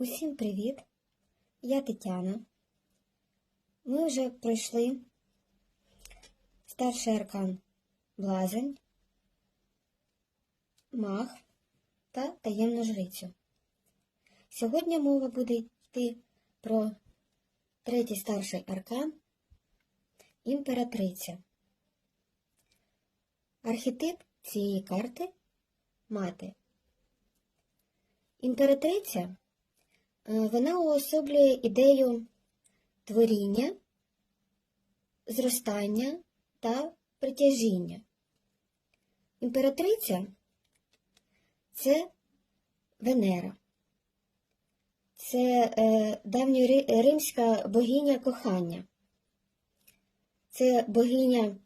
Усім привіт! Я Тетяна. Ми вже пройшли старший аркан Блазень, Мах та таємну жрицю. Сьогодні мова буде йти про третій старший аркан Імператриця. Архетип цієї карти мати. Імператриця вона уособлює ідею творіння, зростання та притяжіння. Імператриця це Венера. Це е, давньоримська богиня кохання. Це богиня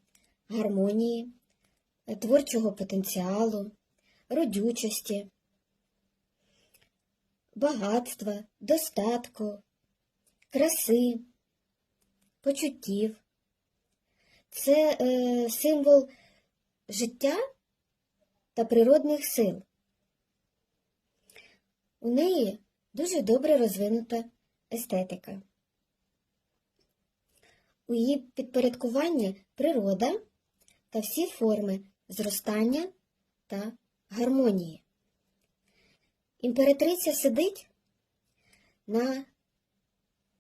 гармонії, е, творчого потенціалу, родючості багатства, достатку, краси, почуттів. Це е, символ життя та природних сил. У неї дуже добре розвинута естетика. У її підпорядкуванні природа та всі форми зростання та гармонії. Імператриця сидить на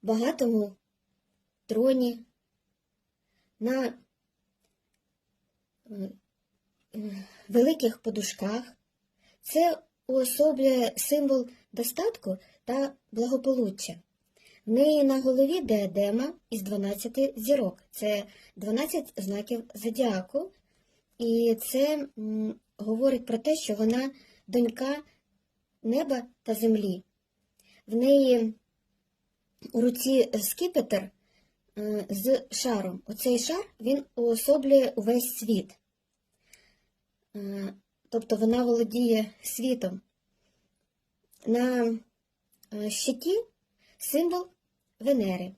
багатому троні, на е, великих подушках. Це уособлює символ достатку та благополуччя. В неї на голові диадема із 12 зірок. Це 12 знаків зодіаку, і це говорить про те, що вона донька неба та землі. В неї у руці скипетр е, з шаром. Оцей шар він уособлює увесь світ. Е, Тобто вона володіє світом. На е, щиті символ Венери,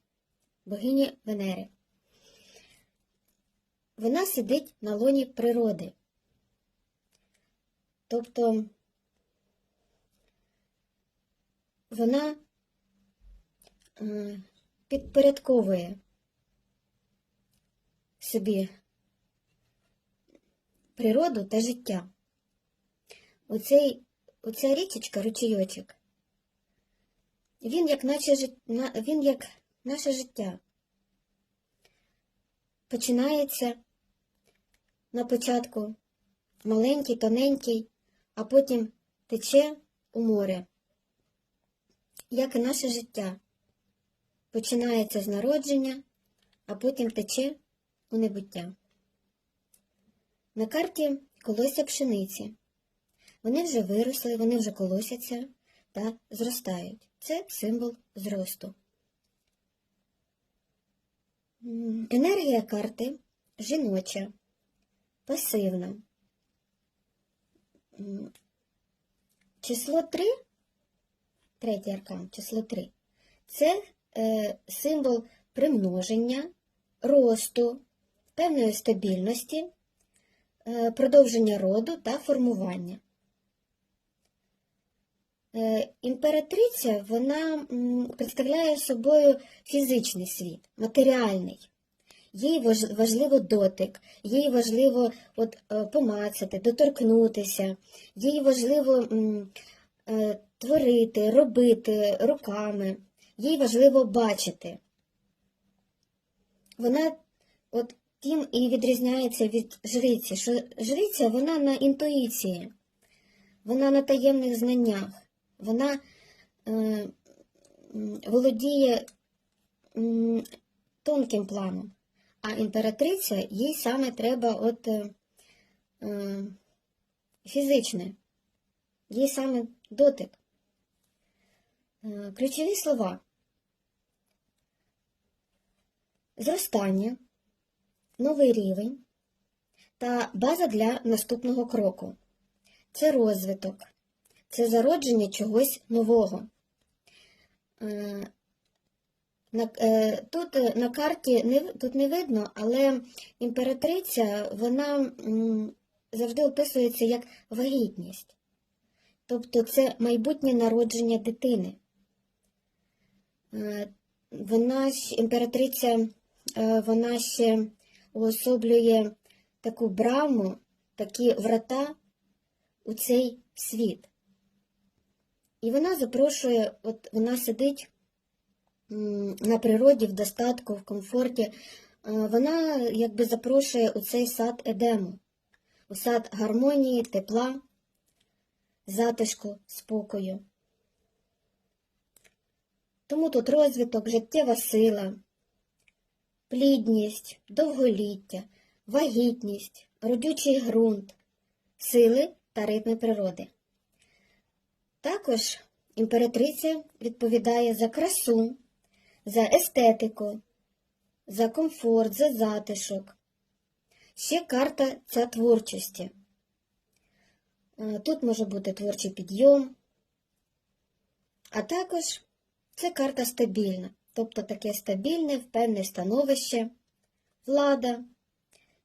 богині Венери. Вона сидить на лоні природи. Тобто вона підпорядковує собі природу та життя. Оцей, оця річечка, ручійочок, він як, наче, він як наше життя. Починається на початку маленький, тоненький, а потім тече у море як і наше життя. Починається з народження, а потім тече у небуття. На карті колося пшениці. Вони вже виросли, вони вже колосяться та зростають. Це символ зросту. Енергія карти жіноча, пасивна. Число 3 третій аркан, число 3. Це е, символ примноження, росту, певної стабільності, е, продовження роду та формування. Е, імператриця вона м, представляє собою фізичний світ, матеріальний. Їй важливо дотик, їй важливо от, е, помацати, доторкнутися, їй важливо м, е, творити, робити руками. Їй важливо бачити. Вона от тим і відрізняється від жриці, що жриця вона на інтуїції, вона на таємних знаннях, вона е, володіє тонким планом, а імператриця їй саме треба от е, е, фізичне, їй саме дотик. Е, Ключові слова. Зростання, новий рівень та база для наступного кроку. Це розвиток, це зародження чогось нового. Е, е, тут на карті не, тут не видно, але імператриця вона завжди описується як вагітність. Тобто це майбутнє народження дитини. Е, Вона ж, імператриця, е, вона ще уособлює таку браму, такі врата у цей світ. І вона запрошує, от вона сидить на природі, в достатку, в комфорті. Е, Вона якби запрошує у цей сад Едему, у сад гармонії, тепла, затишку, спокою. Тому тут розвиток, життєва сила, плідність, довголіття, вагітність, родючий ґрунт, сили та ритми природи. Також імператриця відповідає за красу, за естетику, за комфорт, за затишок. Ще карта ця творчості. Е, Тут може бути творчий підйом, а також це карта стабільна, тобто таке стабільне, впевнене становище, влада.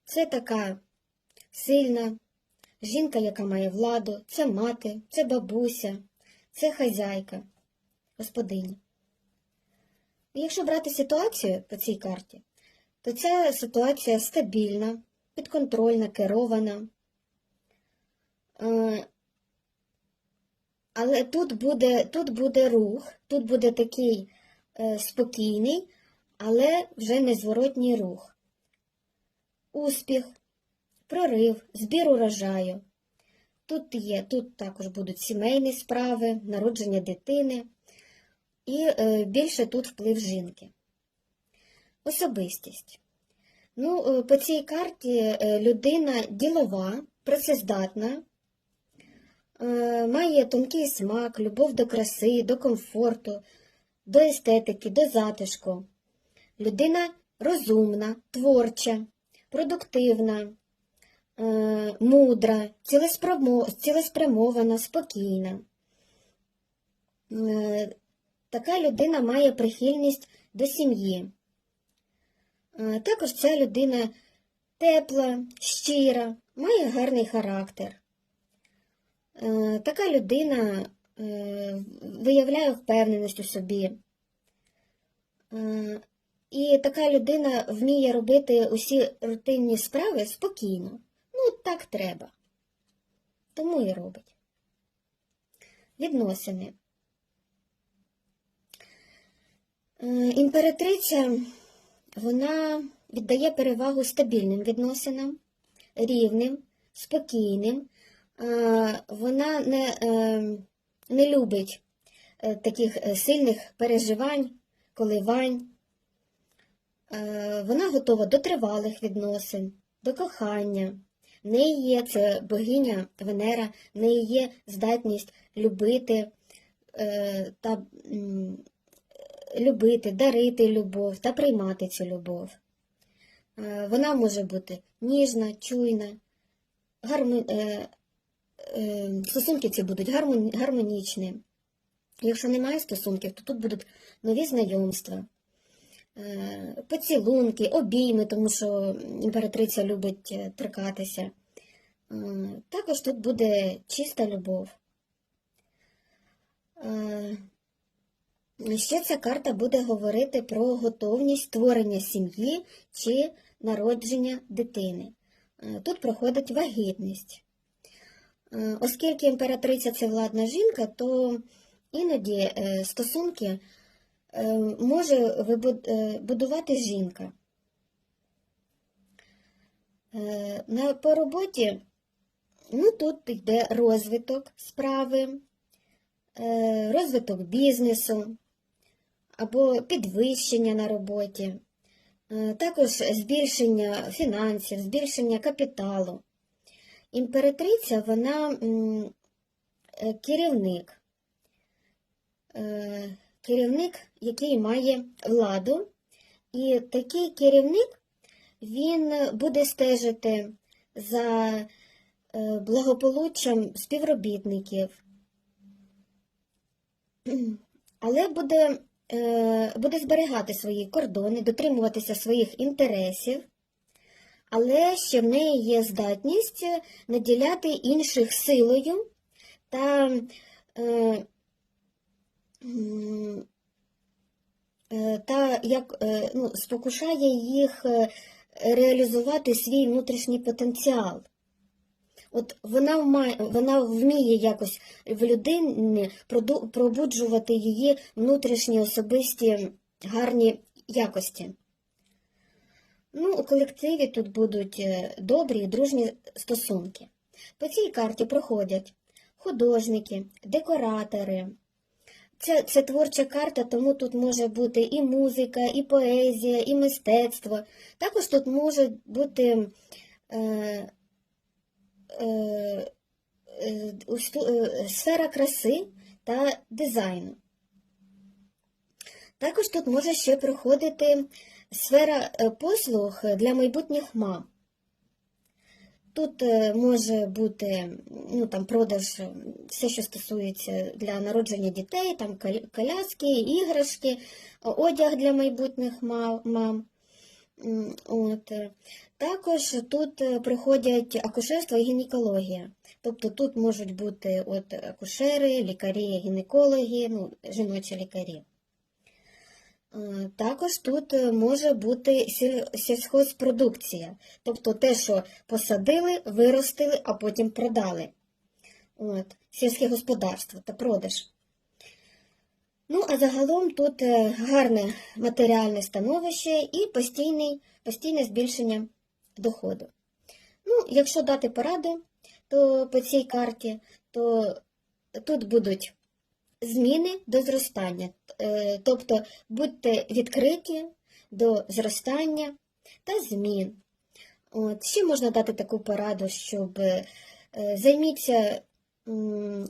Це така сильна жінка, яка має владу, це мати, це бабуся, це хазяйка, господиня. Якщо брати ситуацію по цій карті, то ця ситуація стабільна, підконтрольна, керована. Але тут буде, тут буде рух, тут буде такий е, спокійний, але вже незворотній рух. Успіх, прорив, збір урожаю. Тут є, тут також будуть сімейні справи, народження дитини і е, більше тут вплив жінки. Особистість. Ну, е, по цій карті е, людина ділова, працездатна, має тонкий смак, любов до краси, до комфорту, до естетики, до затишку. Людина розумна, творча, продуктивна, е, мудра, цілеспрямована, спокійна. Е, Така людина має прихильність до сім'ї. Е, Також ця людина тепла, щира, має гарний характер. Е, Така людина е, виявляє впевненість у собі. Е, І така людина вміє робити усі рутинні справи спокійно. Ну, так треба. Тому і робить. Відносини. Імператриця вона віддає перевагу стабільним відносинам, рівним, спокійним. Е, Вона не, е, не любить е, таких сильних переживань, коливань. Вона готова до тривалих відносин, до кохання. В неї є це богиня Венера, в неї є здатність любити та любити, дарити любов та приймати цю любов. Вона може бути ніжна, чуйна, гармо... е, стосунки ці будуть гармонічні. Якщо немає стосунків, то тут будуть нові знайомства, е, поцілунки, обійми, тому що імператриця любить е, торкатися. Е, Також тут буде чиста любов. Ще ця карта буде говорити про готовність створення сім'ї чи народження дитини. Тут проходить вагітність. Оскільки імператриця це владна жінка, то іноді е, стосунки е, може е, будувати жінка. По роботі ну, тут йде розвиток справи, розвиток бізнесу або підвищення на роботі, також збільшення фінансів, збільшення капіталу. Імператриця вона е, керівник, Е, керівник, який має владу, і такий керівник він буде стежити за е, благополуччям співробітників, але буде, буде зберігати свої кордони, дотримуватися своїх інтересів, але ще в неї є здатність наділяти інших силою та е, м, як, як е, ну, спокушає їх е, реалізувати свій внутрішній потенціал. От вона вмає, вона вміє якось в людині пробуджувати її внутрішні особисті гарні якості. Ну, у колективі тут будуть е, добрі і дружні стосунки. По цій карті проходять художники, декоратори. Це, це творча карта, тому тут може бути і музика, і поезія, і мистецтво. Також тут може бути е, е, е, е, сфера краси та дизайну. Також тут може ще проходити сфера е, послуг для майбутніх мам. Тут е, може бути ну, там, продаж, е, все, що стосується для народження дітей, там коляски, іграшки, одяг для майбутніх мам. От. е. Також тут е, приходять акушерство і гінекологія. Тобто тут можуть бути от акушери, лікарі, гінекологи, ну, жіночі лікарі. Також тут е, може бути сіль- сільхозпродукція, тобто те, що посадили, виростили, а потім продали. От, сільське господарство та продаж. Ну, а загалом тут е, гарне матеріальне становище і постійний, постійне збільшення доходу. Ну, якщо дати пораду, то по цій карті, то тут будуть зміни до зростання. Е, Тобто будьте відкриті до зростання та змін. От. Ще можна дати таку пораду, щоб е, займіться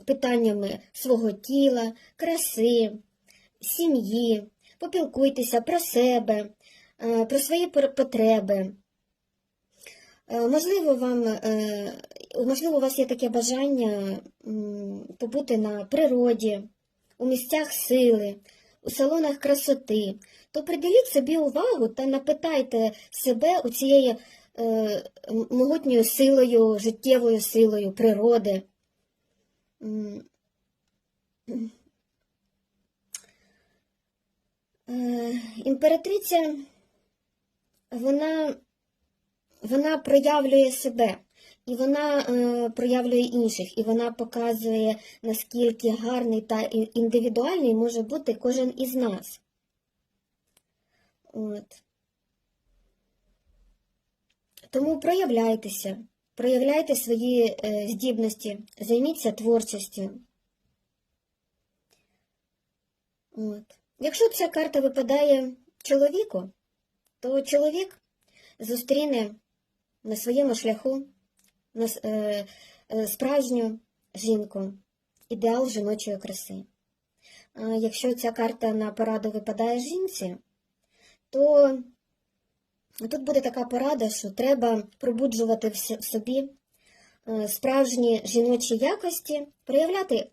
питаннями свого тіла, краси, сім'ї, попілкуйтеся про себе, е, про свої потреби. Можливо, вам, можливо, у вас є таке бажання побути на природі, у місцях сили, у салонах красоти, то приділіть собі увагу та напитайте себе у цією е, могутньою силою, життєвою силою природи. Е, Імператриця, вона вона проявлює себе, і вона е, проявлює інших, і вона показує, наскільки гарний та індивідуальний може бути кожен із нас. От. Тому проявляйтеся, проявляйте свої е, здібності, займіться творчістю. От. Якщо ця карта випадає чоловіку, то чоловік зустріне на своєму шляху справжню жінку, ідеал жіночої краси. Якщо ця карта на пораду випадає жінці, то тут буде така порада, що треба пробуджувати в в собі е, справжні жіночі якості, проявляти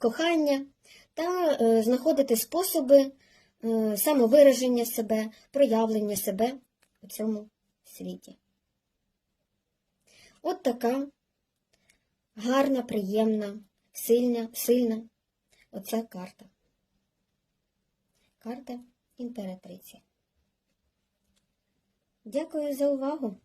кохання та е, знаходити способи е, самовираження себе, проявлення себе у цьому світі. От така гарна, приємна, сильна, сильна оця карта. Карта імператриці. Дякую за увагу.